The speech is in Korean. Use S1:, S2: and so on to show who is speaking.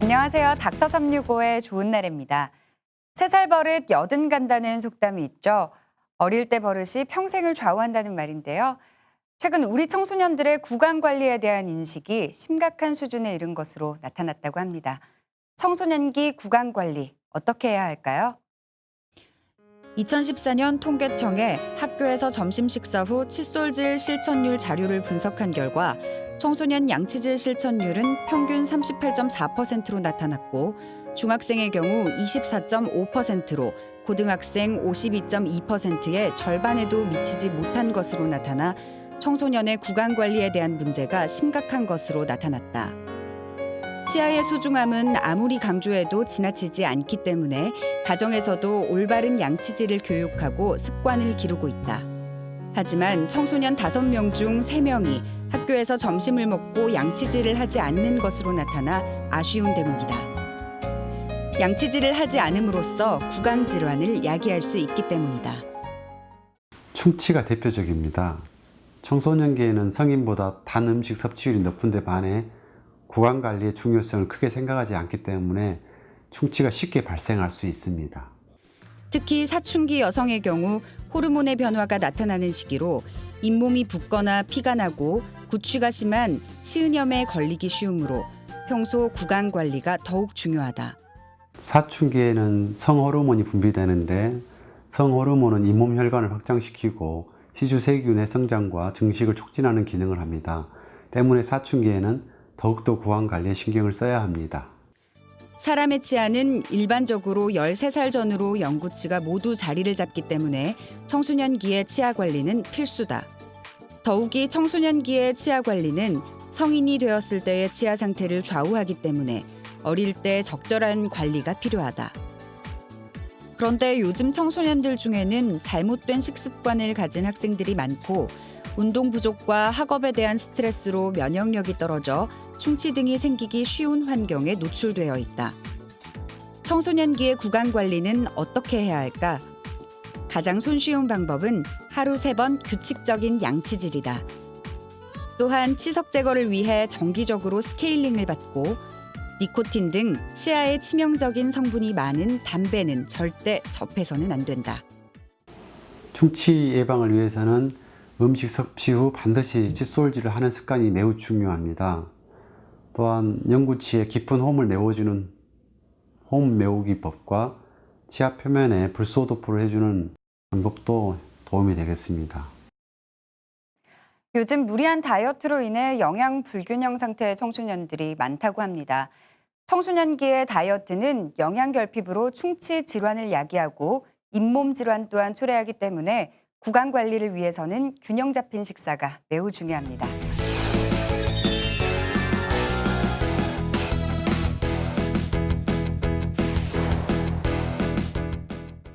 S1: 안녕하세요. 닥터 365의 좋은 날입니다. 세 살 버릇 여든 간다는 속담이 있죠. 어릴 때 버릇이 평생을 좌우한다는 말인데요. 최근 우리 청소년들의 구강 관리에 대한 인식이 심각한 수준에 이른 것으로 나타났다고 합니다. 청소년기 구강 관리 어떻게 해야 할까요? 2014년 통계청에 학교에서 점심 식사 후 칫솔질 실천율 자료를 분석한 결과 청소년 양치질 실천율은 평균 38.4%로 나타났고 중학생의 경우 24.5%로 고등학생 52.2%의 절반에도 미치지 못한 것으로 나타나 청소년의 구강 관리에 대한 문제가 심각한 것으로 나타났다. 치아의 소중함은 아무리 강조해도 지나치지 않기 때문에 가정에서도 올바른 양치질을 교육하고 습관을 기르고 있다. 하지만 청소년 5명 중 3명이 학교에서 점심을 먹고 양치질을 하지 않는 것으로 나타나 아쉬운 대목이다. 양치질을 하지 않음으로써 구강 질환을 야기할 수 있기 때문이다.
S2: 충치가 대표적입니다. 청소년기에는 성인보다 단 음식 섭취율이 높은데 반해 구강 관리의 중요성을 크게 생각하지 않기 때문에 충치가 쉽게 발생할 수 있습니다.
S1: 특히 사춘기 여성의 경우 호르몬의 변화가 나타나는 시기로 잇몸이 붓거나 피가 나고 구취가 심한 치은염에 걸리기 쉬우므로 평소 구강 관리가 더욱 중요하다.
S2: 사춘기에는 성호르몬이 분비되는데 성호르몬은 잇몸 혈관을 확장시키고 시주 세균의 성장과 증식을 촉진하는 기능을 합니다. 때문에 사춘기에는 더욱더 구강 관리에 신경을 써야 합니다.
S1: 사람의 치아는 일반적으로 13살 전후로 영구치가 모두 자리를 잡기 때문에 청소년기의 치아 관리는 필수다. 더욱이 청소년기의 치아 관리는 성인이 되었을 때의 치아 상태를 좌우하기 때문에 어릴 때 적절한 관리가 필요하다. 그런데 요즘 청소년들 중에는 잘못된 식습관을 가진 학생들이 많고 운동 부족과 학업에 대한 스트레스로 면역력이 떨어져 충치 등이 생기기 쉬운 환경에 노출되어 있다. 청소년기의 구강 관리는 어떻게 해야 할까? 가장 손쉬운 방법은 하루 세 번 규칙적인 양치질이다. 또한 치석 제거를 위해 정기적으로 스케일링을 받고 니코틴 등 치아에 치명적인 성분이 많은 담배는 절대 접해서는 안 된다.
S2: 충치 예방을 위해서는 음식 섭취 후 반드시 칫솔질을 하는 습관이 매우 중요합니다. 또한 영구치에 깊은 홈을 메워주는 홈 메우기법과 치아 표면에 불소도포를 해주는 방법도 도움이 되겠습니다.
S1: 요즘 무리한 다이어트로 인해 영양 불균형 상태의 청소년들이 많다고 합니다. 청소년기의 다이어트는 영양 결핍으로 충치 질환을 야기하고 잇몸 질환 또한 초래하기 때문에 구강 관리를 위해서는 균형 잡힌 식사가 매우 중요합니다.